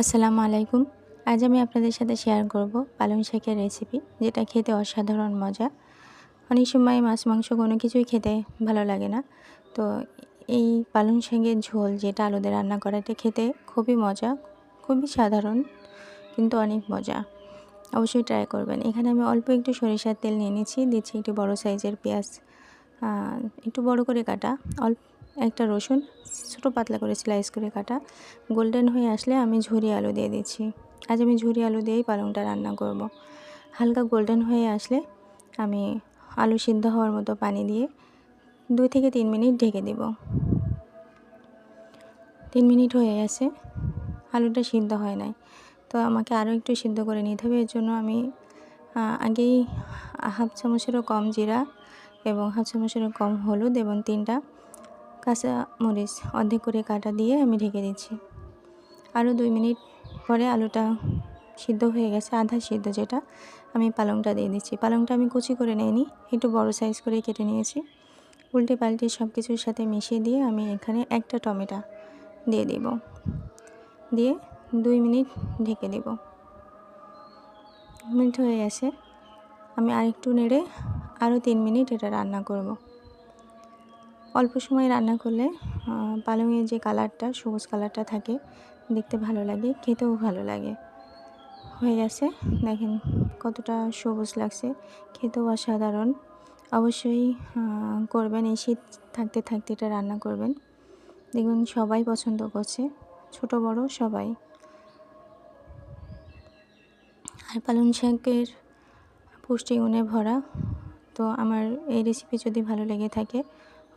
আসসালামু আলাইকুম। আজ আমি আপনাদের সাথে শেয়ার করব পালং শাকের রেসিপি যেটা খেতে অসাধারণ মজা। অনেক সময় মাছ, মাংস কোনো কিছুই খেতে ভালো লাগে না। তো এই পালং শাকের ঝোল যেটা আলুদের রান্না করা, এটা খেতে খুবই মজা, খুবই সাধারণ, কিন্তু অনেক মজা। অবশ্যই ট্রাই করবেন। এখানে আমি অল্প একটু সরিষার তেল নিয়ে নিচ্ছি দিচ্ছি একটু বড় সাইজের পেঁয়াজ একটু বড় করে কাটা, অল্প একটা রসুন, ছোটো পাতলা করে স্লাইস করে কাটা। গোল্ডেন হয়ে আসলে আমি ঝুরি আলু দিয়ে দিচ্ছি। আজ আমি ঝুরি আলু দিয়েই পালংটা রান্না করব। হালকা গোল্ডেন হয়ে আসলে আমি আলু সিদ্ধ হওয়ার মতো পানি দিয়ে দুই থেকে তিন মিনিট ঢেকে দেব। তিন মিনিট হয়ে গেছে, আলুটা সিদ্ধ হয় নাই। তো আমাকে আরও একটু সিদ্ধ করে নিতে হবে, এর জন্য আমি আগেই হাফ চামচেরও কম জিরা এবং হাফ চামচেরও কম হলুদ এবং তিনটা কাঁচা মরিচ অর্ধেক করে কাটা দিয়ে আমি ঢেকে দিচ্ছি। আরও দুই মিনিট পরে আলুটা সিদ্ধ হয়ে গেছে, আধা সিদ্ধ যেটা, আমি পালংটা দিয়ে দিচ্ছি। পালংটা আমি কুচি করে নিইনি, একটু বড় সাইজ করে কেটে নিয়েছি। উল্টে পাল্টে সব কিছুর সাথে মিশিয়ে দিয়ে আমি এখানে একটা টমেটো দিয়ে দিব। দিয়ে দুই মিনিট ঢেকে দেব। মিনিট হয়ে গেছে। আমি আরেকটু নেড়ে আরও তিন মিনিট এটা রান্না করব। অল্প সময় রান্না করলে পালংয়ের যে কালারটা, সবুজ কালারটা থাকে, দেখতে ভালো লাগে, খেতেও ভালো লাগে। হয়ে গেছে, দেখেন কতটা সবুজ লাগছে, খেতেও অসাধারণ। অবশ্যই করবেন, এই শীত থাকতে থাকতে এটা রান্না করবেন। দেখবেন সবাই পছন্দ করছে, ছোট, বড় সবাই। আর পালং শাকের পুষ্টিগুণে ভরা, তো আমার এই রেসিপি যদি ভালো লেগে থাকে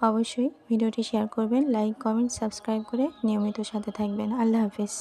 অবশ্যই ভিডিওটি শেয়ার করবেন লাইক কমেন্ট সাবস্ক্রাইব করে নিয়মিত সাথে থাকবেন। আল্লাহ হাফিজ।